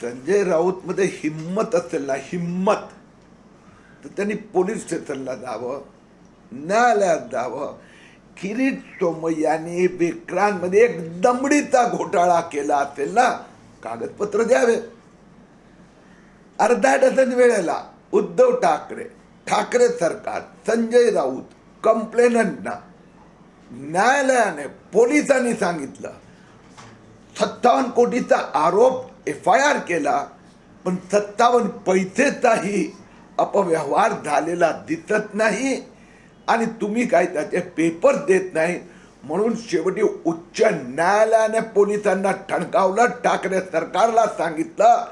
संजय राऊत मध्ये हिम्मत असेल ना हिम्मत. तर त्यांनी पोलीस स्टेशनला जावं न्यायालयात जावं. किरीट सोमय्याने विक्रांतमध्ये एक दमडीचा घोटाळा केला असेल ना कागदपत्र द्यावे. अर्धा डझन वेळेला उद्धव ठाकरे ठाकरे सरकार संजय राऊत कंप्लेनंटना न्यायालयाने पोलिसांनी सांगितलं. सत्तावन्न कोटीचा आरोप एफ आय आर केला पण सत्तावन्न पैसेचाही अपव्यवहार झालेला दिसत नाही आणि तुम्ही काय त्याचे पेपर देत नाही म्हणून शेवटी उच्च न्यायालयाने पोलिसांना ठणकावलं ठाकरे सरकारला सांगितलं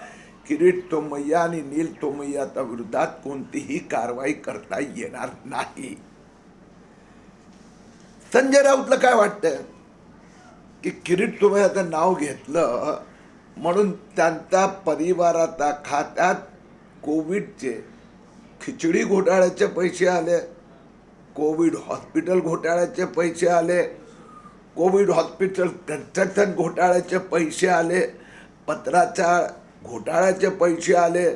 किरीट तोमय्या आणि नील तोमय्याच्या विरोधात कोणतीही कारवाई करता येणार नाही. संजय राऊतला काय वाटतं की किरीट तोमय्याचं नाव घेतलं म्हणून त्यांचा परिवाराचा खात्यात कोविडचे खिचडी घोटाळ्याचे पैसे आले कोविड हॉस्पिटल घोटाळ्याचे पैसे आले कोविड हॉस्पिटल कन्स्ट्रक्शन घोटाळ्याचे पैसे आले पत्राच्या घोटाळ्याचे पैसे आले.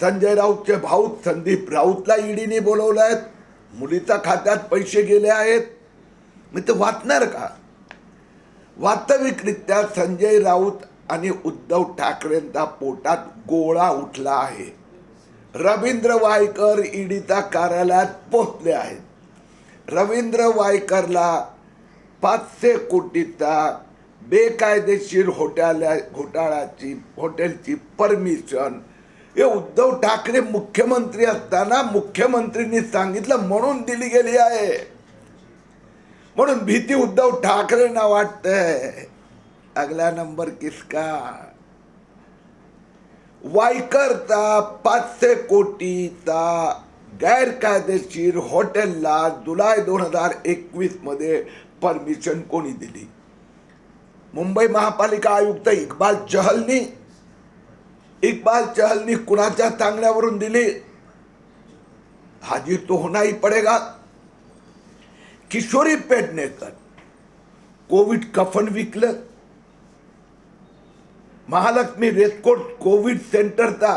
संजय राऊतचे भाऊ संदीप राऊतला ईडीने बोलवलं आहेत मुलीच्या खात्यात पैसे गेले आहेत. मी ते वाचणार का? वास्तविकरित्या संजय राऊत आणि उद्धव ठाकरेंचा पोटात गोळा उठला आहे. रवींद्र वायकर ईडीच्या कार्यालयात पोहोचले आहेत. रवींद्र वायकरला पाचशे कोटीचा बेकायदेशीर होट्याला घोटाळ्याची हॉटेलची परमिशन. हे उद्धव ठाकरे मुख्यमंत्री असताना मुख्यमंत्रींनी सांगितलं म्हणून दिली गेली आहे. म्हणून भीती उद्धव ठाकरेंना वाटतंय अगला नंबर किसका? वायकरचा पाचशे कोटीचा गैरकायदेशीर हॉटेलला जुलै दोन हजार एकवीसमध्ये परमिशन कोणी दिली? मुंबई महापालिका आयुक्त इक्बाल चहलनी. इक्बाल चहलनी कुणाच्या सांगण्यावरून दिली? हाजीर तो होना ही पडेगा. किशोरी पेडणेकर. कोविड कफन विकलं. महालक्ष्मी रेसकोर्ट कोविड सेंटरचा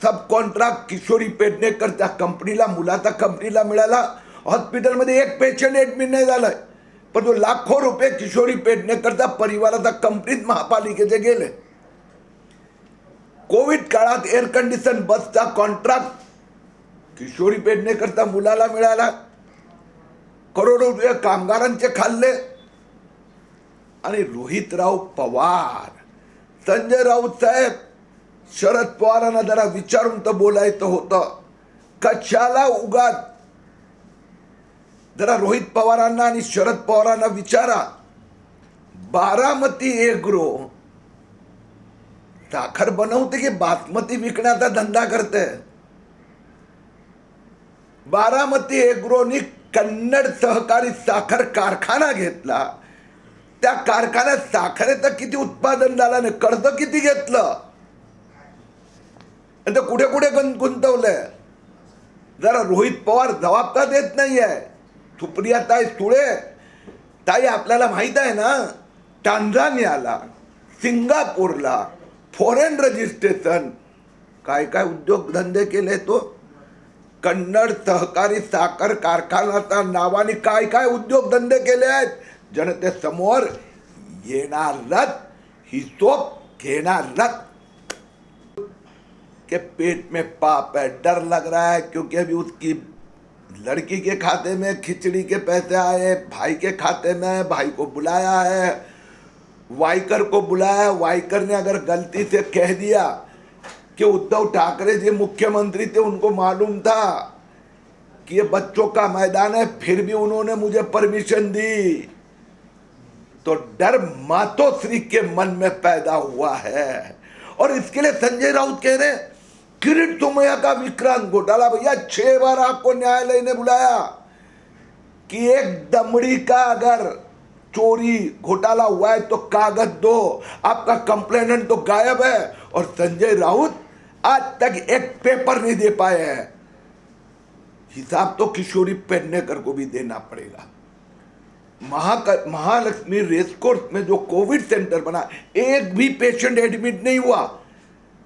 सब कॉन्ट्रॅक्ट किशोरी पेडणेकर त्या कंपनीला मुलाचा कंपनीला मिळाला. हॉस्पिटलमध्ये एक पेशंट ॲडमिट नाही झालं पण तो लाखो रुपये किशोरी पेडणेकरचा परिवाराचा कंपनीत महापालिकेचे गेले. कोविड काळात एअर कंडिशन बसचा कॉन्ट्रॅक्ट किशोरी पेडणेकरचा मुलाला मिळाला. करोडो रुपये कामगारांचे खाल्ले. आणि रोहितराव पवार संजय राऊत साहेब शरद पवारांना जरा विचारून तर बोलायचं होतं. कशाला उगात जरा रोहित पवारांना आणि शरद पवारांना विचारा. बारामती एग्रो साखर बनवते की बासमती विकण्याचा धंदा करते? बारामती एग्रोनी कन्नड सहकारी साखर कारखाना घेतला. त्या कारखान्यात साखरेचं किती उत्पादन झालं नाही कर्ज किती घेतलं? आणि ते कुठे कुठे गुं गुंतवलंय? जरा रोहित पवार जबाब का देत नाहीये. सुप्रिया ताई सुळे. ताई आपल्याला माहीत आहे ना टांझानियाला सिंगापूरला फॉरेन रजिस्ट्रेशन काय काय उद्योगधंदे केले तो? कन्नड सहकारी साखर कारखान्याच्या नावाने काय काय उद्योगधंदे केले आहेत? जनतेसमोर येणारच हिशोब घेणारच के पेट में पाप है, डर लग रहा है, क्योंकि अभी उसकी लड़की के खाते में, खिचड़ी के पैसे आए, भाई के खाते में भाई को बुलाया है, वाइकर को बुलाया वाइकर ने अगर गलती से कह दिया कि उद्धव ठाकरे जी मुख्यमंत्री थे, उनको मालूम था कि ये बच्चों का मैदान है, फिर भी उन्होंने मुझे परमिशन दी। तो डर मातोश्री के मन में पैदा हुआ है। और इसके लिए संजय राउत कह रहे किरीट सोमैया का विक्रांत घोटाला भैया, छह बार आपको न्यायालय ने बुलाया कि एक दमड़ी का अगर चोरी घोटाला हुआ है तो कागज़ दो, आपका कंप्लेनेंट तो गायब है। और संजय राउत आज तक एक पेपर नहीं दे पाए हैं। हिसाब तो किशोरी पेडनेकर को भी देना पड़ेगा। महा महालक्ष्मी रेसकोर्स में जो कोविड सेंटर बना, एक भी पेशेंट एडमिट नहीं हुआ।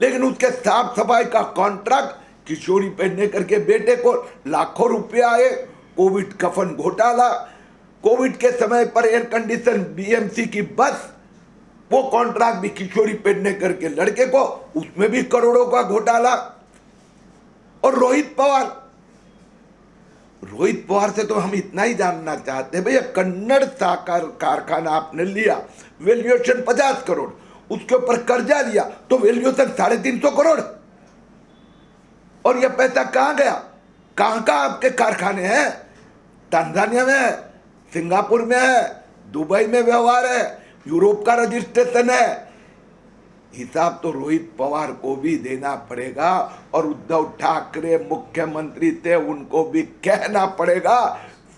लेकिन उसके साफ़ सफ़ाई का कॉन्ट्रैक्ट किशोरी पेडनेकर के बेटे को लाखों रुपए आए कोविड कफन घोटाला। कोविड के समय पर एयर कंडीशन बीएमसी की बस, वो कॉन्ट्रैक्ट भी किशोरी पेडनेकर के लड़के को, उसमें भी करोड़ों का घोटाला। और रोहित पवार रोहित पवार से तो हम इतना ही जानना चाहते हैं, भैया, कन्नड़ साकार कारखाना आपने लिया वैल्यूएशन पचास करोड़, उसके ऊपर कर्जा लिया तो वैल्यूएशन साढ़े तीन सौ करोड़। और यह पैसा कहाँ गया? कहाँ कहाँ आपके कारखाने हैं? तांजानिया में है, सिंगापुर में है, दुबई में व्यवहार है, यूरोप का रजिस्ट्रेशन है हिसाब तो रोहित पवार को भी देना पड़ेगा और उद्धव ठाकरे मुख्यमंत्री थे, उनको भी कहना पड़ेगा।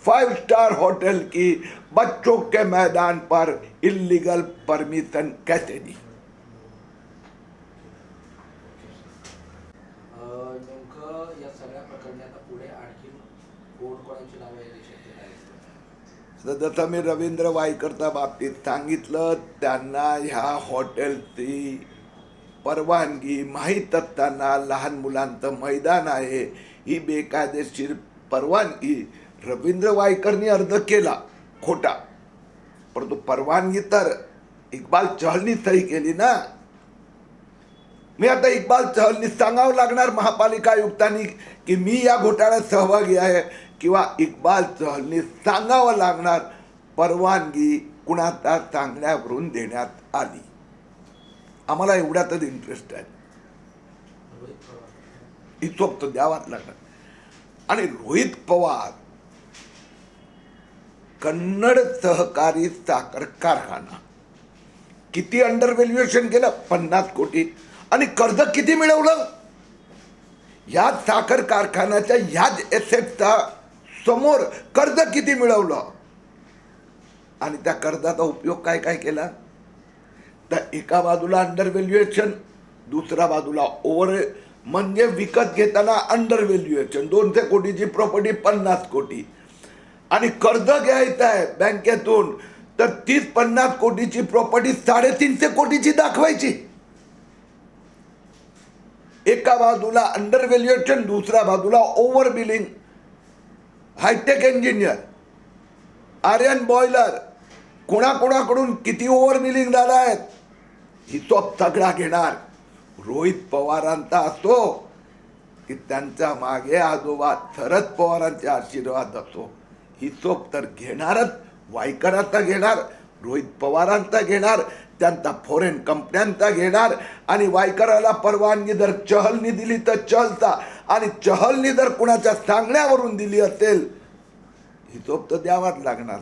फाइव स्टार होटल की बच्चों के मैदान पर इलीगल परमिशन कैसे दी? जसं मी रवींद्र वायकरच्या बाबतीत सांगितलं त्यांना ह्या हॉटेलची परवानगी माहीत असताना लहान मुलांचं मैदान आहे. ही बेकायदेशीर परवानगी रवींद्र वायकरनी अर्ज केला खोटा. परंतु परवानगी तर इक्बाल चहलनी सही केली ना? मी आता इक्बाल चहलनी सांगावं लागणार महापालिका आयुक्तांनी की मी या घोटाळ्यात सहभागी आहे. किंवा इक्बाल चहलनी सांगावं लागणार परवानगी कुणाचा सांगण्यावरून देण्यात आली. आम्हाला एवढ्यातच इंटरेस्ट आहे. रोहित हिशोब तर द्यावाच लागणार. आणि रोहित पवार कन्नड सहकारी साखर कारखाना. किती अंडर व्हॅल्युएशन केलं? पन्नास कोटी. आणि कर्ज किती मिळवलं? या साखर कारखान्याच्या ह्याच एसेटचा समोर कर्ज किती मिळवलं? आणि त्या कर्जाचा उपयोग काय काय केला? तर एका बाजूला अंडर व्हॅल्युएशन दुसऱ्या बाजूला ओव्हर म्हणजे विकत घेताना अंडर व्हॅल्युएशन दोनशे कोटीची प्रॉपर्टी पन्नास कोटी. आणि कर्ज घ्यायचं आहे बँकेतून तर तीस पन्नास कोटीची प्रॉपर्टी साडेतीनशे कोटीची दाखवायची. एका बाजूला अंडर व्हॅल्युएशन दुसऱ्या बाजूला over billing hitech engineer Aryan boiler कोणाकोणाकडून किती ओव्हर मिलिंग झाला आहेत ही तो सगळा घेणार रोहित पवारांचा असो की त्यांच्या मागे आजोबा शरद पवारांचे आशीर्वाद असो हिशोब तर घेणारच वायकरांचा घेणार रोहित पवारांचा घेणार त्यांचा फॉरेन कंपन्यांचा घेणार आणि वायकराला परवानगी जर चहलनी दिली तर चहलचा आणि चहलनी जर कुणाच्या सांगण्यावरून दिली असेल हिशोब तर द्यावाच लागणार.